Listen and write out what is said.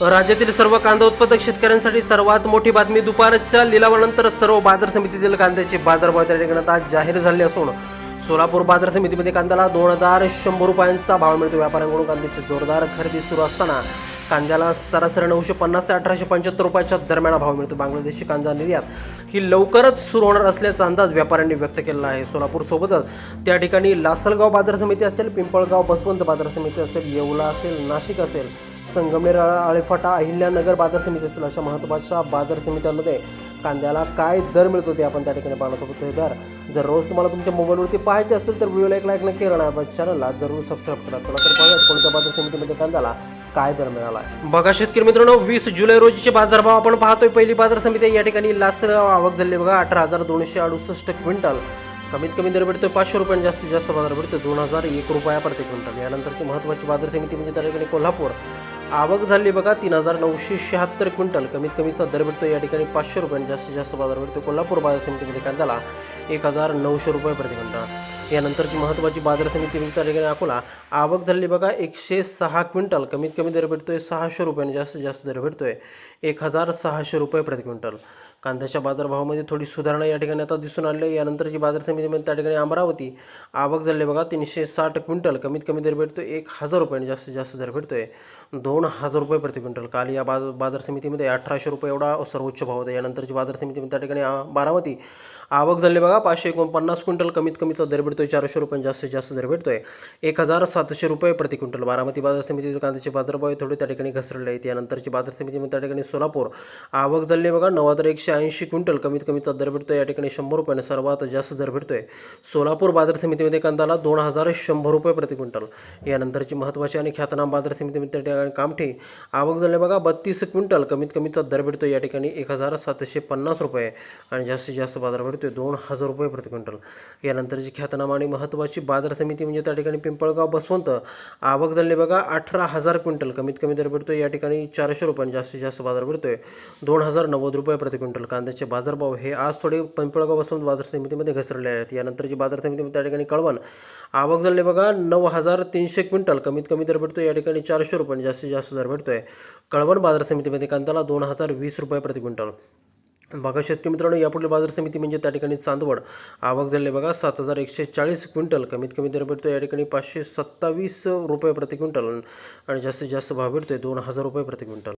राज्यातील सर्व कांदा उत्पादक शेतकऱ्यांसाठी सर्वात मोठी बातमी दुपारच्या लिलावानंतर सर्व बाजार समितीतील कांद्याचे बाजारभाव त्या ठिकाणी आज जाहीर झाले असून सोलापूर बाजार समितीमध्ये कांद्याला दोन हजार शंभर रुपयांचा भाव मिळतो. व्यापाऱ्यांकडून कांद्याची जोरदार खरेदी सुरू असताना कांद्याला सरासरी नऊशे पन्नास ते अठराशे पंच्याहत्तर रुपयाच्या दरम्यान भाव मिळतो. बांगलादेशची कांदा निर्यात ही लवकरच सुरू होणार असल्याचा अंदाज व्यापाऱ्यांनी व्यक्त केला आहे. सोलापूर सोबतच त्या ठिकाणी लासलगाव बाजार समिती असेल पिंपळगाव बसवंत बाजार समिती असेल येवला असेल नाशिक असेल संगमनेर आळेफाटा अहिल्यानगर बाजार समिती असेल अशा महत्त्वाच्या बाजार समित्यांमध्ये कांद्याला काय दर मिळतो ते आपण त्या ठिकाणी पाहणार आहोत. दर जर रोज तुम्हाला तुमच्या मोबाईलवरती पाहायचे असेल तर व्हिडिओला एक लाईक नक्की करणार चॅनलला जरूर सबस्क्राईब करा. चला तर पाहूयात कोणत्या बाजार समितीमध्ये कांद्याला काय दर मिळाला बघा शेतकरी मित्रांनो वीस जुलै रोजीचे बाजारभाव आपण पाहतोय. पहिली बाजार समिती या ठिकाणी लासलगाव आवक झाली. बघा अठरा हजार दोनशे अडुसष्ट क्विंटल. कमीत कमी दर भेटतो पाचशे रुपयांनी जास्तीत जास्त बाजार भेटतो दोन हजार एक रुपया प्रति क्विंटल. यानंतरची महत्त्वाची बाजार समिती म्हणजे त्या ठिकाणी कोल्हापूर. आवक झाली बघा तीन हजार नऊशे शहात्तर क्विंटल. कमीत कमीचा दर भेटतो या ठिकाणी पाचशे रुपयांनी जास्तीत जास्त बाजार भेटतो कोल्हापूर बाजार समितीमध्ये कांद्याला एक हजार नऊशे रुपये प्रति क्विंटल यानंतरची महत्त्वाची बाजार समिती म्हणजे त्या ठिकाणी अकोला. आवक झाली बघा एकशे सहा क्विंटल. कमीत कमी दर भेटतोय सहाशे रुपयांनी जास्तीत जास्त दर भेटतोय. एक हजार सहाशे रुपये प्रति क्विंटल. कांद्याच्या बाजारभावामध्ये थोडी सुधारणा या ठिकाणी आता दिसून आली आहे. यानंतरची बाजार समितीमध्ये त्या ठिकाणी अमरावती आवक झाली बघा तीनशे साठ क्विंटल. कमीत कमी दर भेटतो एक हजार रुपयांनी जास्तीत जास्त दर भेटतो आहे दोन हजार रुपये प्रति क्विंटल. काल या बाजार बाजार समितीमध्ये अठराशे रुपये एवढा सर्वोच्च भाव होता. यानंतरची बाजार समितीमध्ये त्या ठिकाणी बारामती आवक झाली बघा पाचशे एकोणपन्नास क्विंटल कमीत कमीचा दर भेटतोय चारशे रुपये जास्तीत जास्त दर भेटतोय. एक हजार सातशे रुपये प्रति क्विंटल. बारामती बाजार समितीतील कांद्याचे बाजारभाव थोडे त्या ठिकाणी घसरले आहेत. यानंतरची बाजार समितीमध्ये त्या ठिकाणी सोलापूर. आवक झाली बघा नऊ हजार एकशे ऐंशी क्विंटल कमीत कमीचा दर भेटतोय. या ठिकाणी शंभर रुपयाने सर्वात जास्त दर भेटतोय. सोलापूर बाजार समितीमध्ये कांदाला दोन हजार शंभर रुपये प्रति क्विंटल. यानंतरची महत्त्वाची आणि ख्यातनाम बाजार समितीमध्ये त्या ठिकाणी कामठी. आवक झाली बघा बत्तीस क्विंटल कमीत कमीचा दर भेटतो या ठिकाणी एक हजार सातशे पन्नास रुपये आणि जास्तीत जास्त बाजार भेटतोय दोन हजार रुपये प्रति क्विंटल. यानंतरची ख्यातनाम आणि महत्त्वाची बाजार समिती म्हणजे त्या ठिकाणी पिंपळगाव बसवंत आवक झाली बघा अठरा हजार क्विंटल. कमीत कमी दर भेटतोय या ठिकाणी चारशे रुपये जास्तीत जास्त बाजार भेटतोय दोन हजार नव्वद रुपये प्रति क्विंटल. कांद्याचे बाजारभाव हे आज थोडे पिंपळगाव बसवंत बाजार समितीमध्ये घसरले आहेत. यानंतरची बाजार समितीमध्ये त्या ठिकाणी कळवण आवक झाली बघा नऊ हजार तीनशे क्विंटल. कमीत कमी दर भेटतो या ठिकाणी चारशे रुपये जास्तीत जास्त दर भेटतोय. कळवण बाजार समितीमध्ये कांद्याला दोन हजार वीस रुपये प्रति क्विंटल. बघा शेतकरी मित्रांनो यापुढील बाजार समिती म्हणजे त्या ठिकाणी चांदवड. आवक झाले बघा सात हजार एकशे चाळीस क्विंटल. कमीत कमी दर भेटतो या ठिकाणी पाचशे सत्तावीस रुपये प्रति क्विंटल. आणि जास्तीत जास्त भाव भेटतोय दोन हजार रुपये प्रति क्विंटल.